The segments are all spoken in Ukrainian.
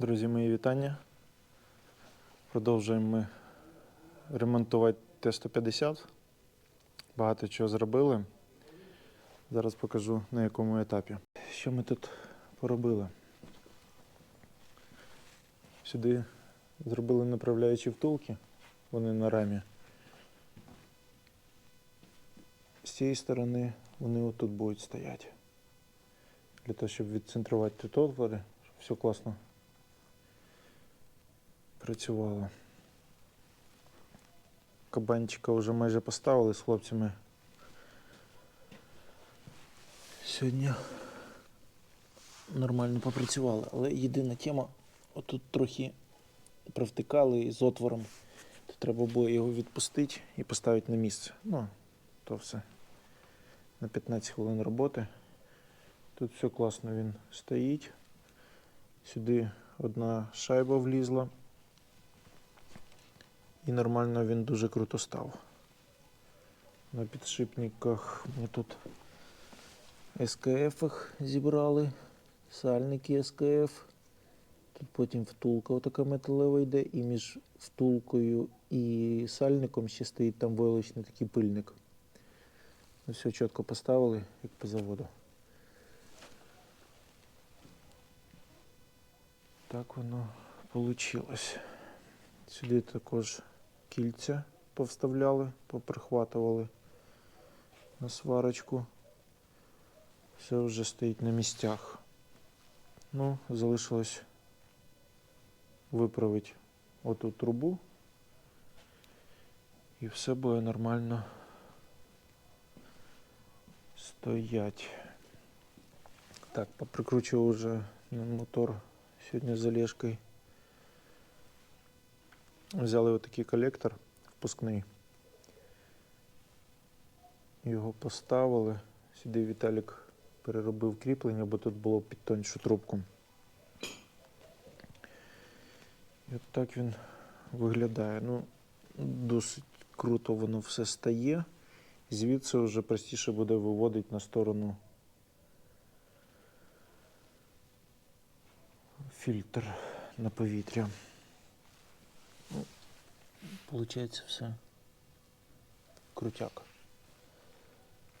Друзі, мої вітання. Продовжуємо ми ремонтувати Т-150. Багато чого зробили. Зараз покажу на якому етапі. Що ми тут поробили? Сюди зробили направляючі втулки, вони на рамі. З цієї сторони вони отут будуть стояти. Для того, щоб відцентрувати тут отвори, щоб все класно працювало. Кабанчика вже майже поставили з хлопцями. Сьогодні нормально попрацювали, але єдина тема, отут трохи провтикали з отвором. То треба було його відпустити і поставити на місце. Ну, то все. На 15 хвилин роботи. Тут все класно він стоїть. Сюди одна шайба влізла. І нормально він дуже круто став. На підшипниках ми тут СКФ зібрали, сальники СКФ. Тут потім втулка така металева йде, і між втулкою і сальником ще стоїть там войлочний такий пильник. Ну, все чітко поставили, як по заводу. Так воно вийшло. Сюди також кільця повставляли, поприхватували на сварочку. Все вже стоїть на місцях. Ну, залишилось виправити оту трубу. І все буде нормально стоять. Так, поприкручував вже мотор сьогодні з Олежкою. Взяли отакий колектор впускний. Його поставили. Сюди Віталік переробив кріплення, бо тут було під тоншу трубку. І от так він виглядає. Ну, досить круто воно все стає. Звідси вже простіше буде виводити на сторону фільтр на повітря. Получається все крутяк.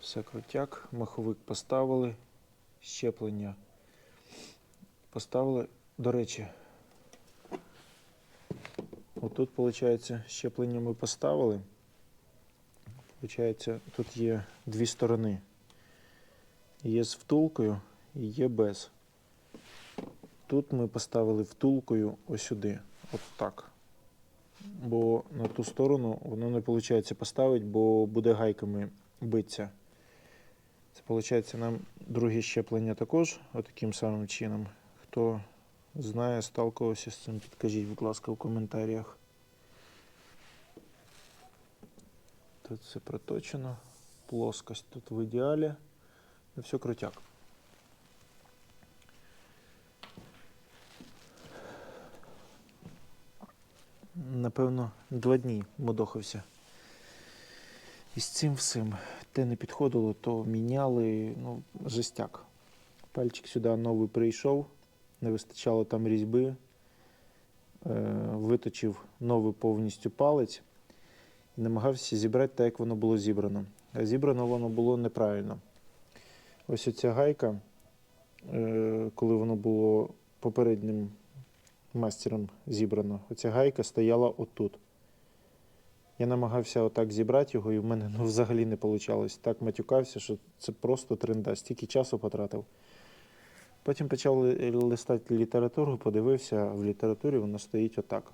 Все крутяк. Маховик поставили, щеплення поставили. До речі, отут, виходить, щеплення ми поставили. Получається, тут є дві сторони. Є з втулкою і є без. Тут ми поставили втулкою ось сюди. От так. Бо на ту сторону воно не виходить поставити, бо буде гайками битися. Це виходить нам друге щеплення також таким самим чином. Хто знає, сталкувався з цим, підкажіть, будь ласка, в коментарях. Тут все проточено. Плоскость тут в ідеалі. Ну, все крутяк. Напевно, два дні мудохався. І з цим всім те не підходило, то міняли, ну, жестяк. Пальчик сюди новий прийшов, не вистачало там різьби, е, виточив новий повністю палець і намагався зібрати так, як воно було зібрано. А зібрано воно було неправильно. Ось оця гайка, е, коли воно було попереднім мастером зібрано, оця гайка стояла отут. Я намагався отак зібрати його, і в мене ну, взагалі не вийшло. Так матюкався, що це просто тренда, стільки часу потратив. Потім почав листати літературу, подивився, в літературі воно стоїть отак.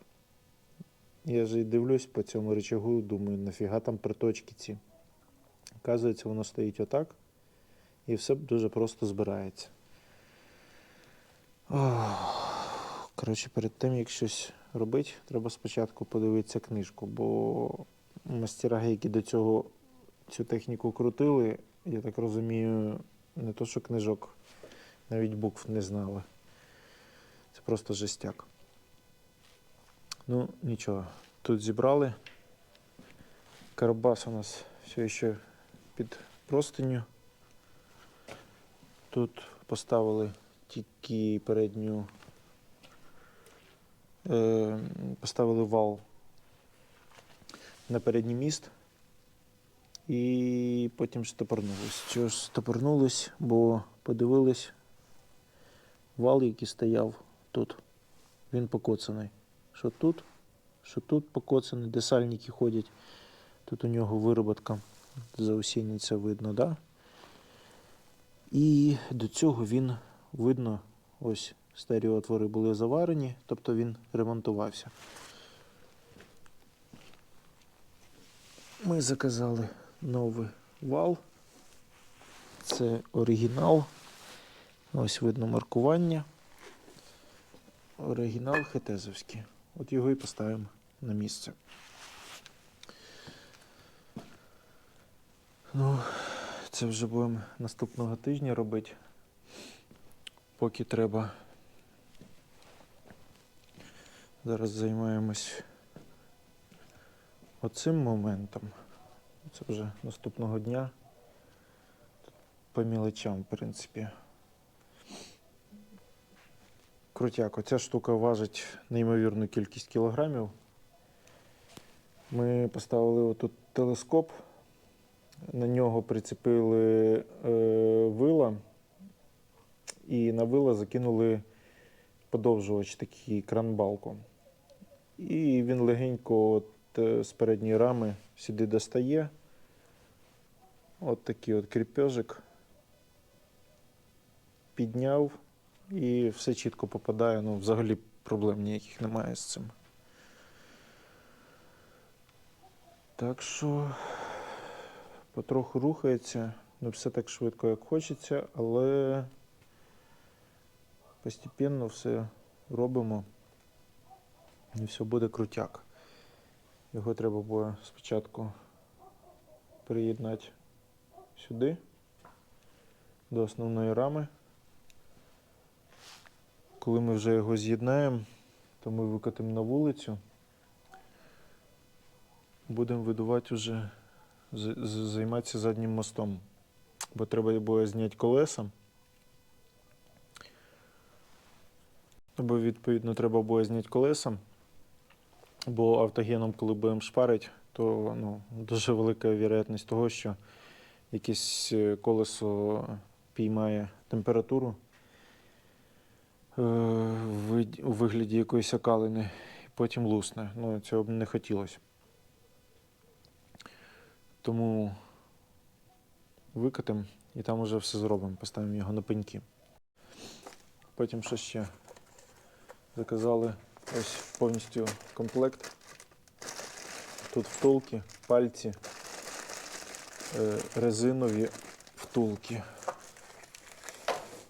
Я ж і дивлюсь по цьому речагу, думаю, нафіга там приточки ці. Оказується, воно стоїть отак, і все дуже просто збирається. Ох. Коротше, перед тим, як щось робити, треба спочатку подивитися книжку, бо мастера, які до цього цю техніку крутили, я так розумію, не то, що книжок, навіть букв не знали. Це просто жестяк. Ну, нічого. Тут зібрали. Карбас у нас все ще під простиню. Тут поставили тільки передню поставили вал на передній міст і потім штопорнулись. Чого ж штопорнулись, бо подивились, вал, який стояв тут, він покоцаний. Що тут, що тут покоцаний, де сальники ходять. Тут у нього вироботка заусінниця видно, да? І до цього він видно, ось старі отвори були заварені, тобто він ремонтувався. Ми заказали новий вал. Це оригінал. Ось видно маркування. Оригінал хетезовський. От його і поставимо на місце. Ну, це вже будемо наступного тижня робити. Поки треба. Зараз займаємось оцим моментом. Це вже наступного дня. По мілочам, в принципі. Крутяк, оця штука важить неймовірну кількість кілограмів. Ми поставили отут телескоп, на нього прицепили е, вила і на вила закинули подовжувач такий кранбалку. І він легенько от, е, з передньої рами сюди достає. От такий от кріпежик. Підняв і все чітко попадає. Ну, взагалі проблем ніяких немає з цим. Так що потроху рухається, не все так швидко, як хочеться, але постепенно все робимо і все буде крутяк. Його треба буде спочатку приєднати сюди, до основної рами. Коли ми вже його з'єднаємо, то ми викотимо на вулицю. Будемо видувати вже, займатися заднім мостом. Бо треба буде зняти колеса. Бо відповідно треба буде зняти колеса. Бо автогеном, коли будемо шпарити, то ну, дуже велика вірогідність того, що якесь е, колесо піймає температуру е, у вигляді якоїсь окалини і потім лусне. Ну, цього б не хотілося. Тому викатимо і там уже все зробимо. Поставимо його на пеньки. Потім що ще? Заказали ось повністю комплект. Тут втулки, пальці, е, резинові втулки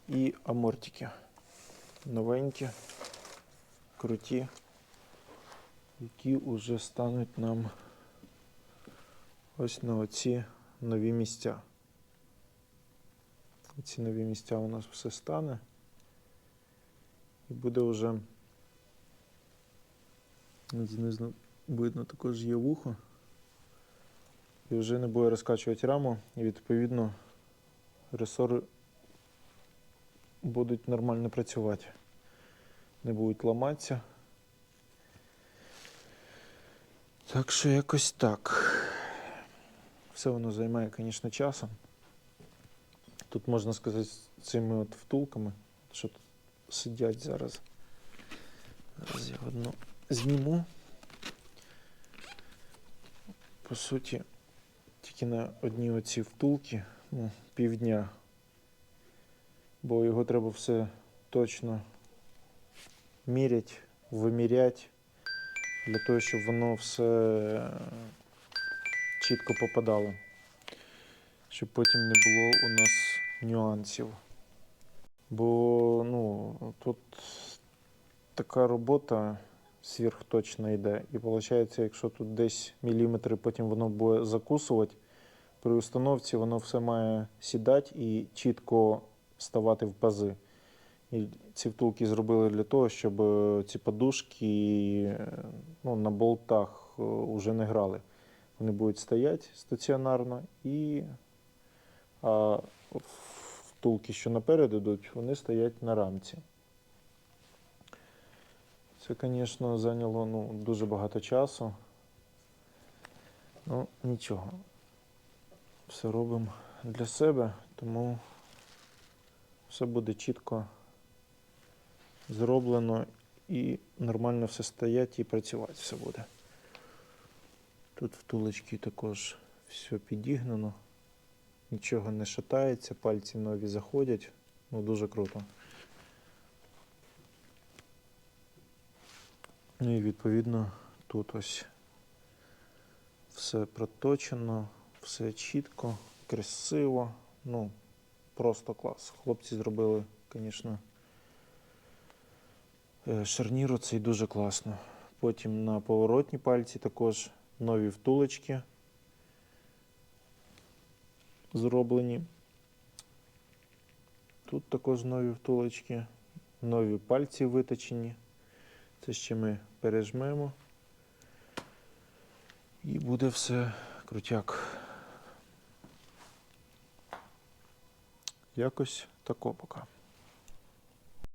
і амортики. Новенькі, круті, які вже стануть нам ось на оці нові місця. Ці нові місця у нас все стане. І буде вже знизу видно також є вухо. І вже не буде розкачувати раму, і відповідно ресори будуть нормально працювати. Не будуть ламатися. Так що якось так. Все воно займає, звісно, часом. Тут можна сказати з цими от втулками, що тут сидять зараз. Зараз я одну зніму. По суті, тільки на одній оці втулки ну, півдня. Бо його треба все точно міряти, виміряти, для того, щоб воно все чітко попадало. Щоб потім не було у нас нюансів. Бо ну, тут така робота сверхточна йде. І виходить, якщо тут десь міліметри, потім воно буде закусувати, при установці воно все має сідати і чітко ставати в пази. І ці втулки зробили для того, щоб е, ці подушки е, ну, на болтах вже не грали. Вони будуть стояти стаціонарно і а втулки, що наперед ідуть, вони стоять на рамці. Це, звісно, зайняло ну, дуже багато часу. Ну, нічого. Все робимо для себе, тому все буде чітко зроблено і нормально все стоять і працювати все буде. Тут втулочки також все підігнано, нічого не шатається, пальці нові заходять. Ну, дуже круто. Ну і відповідно тут ось все проточено, все чітко, красиво. Ну, просто клас. Хлопці зробили, звісно, е, шарніру цей дуже класно. Потім на поворотні пальці також нові втулочки зроблені. Тут також нові втулочки, нові пальці виточені. Це ще ми пережмемо. І буде все крутяк. Якось тако пока.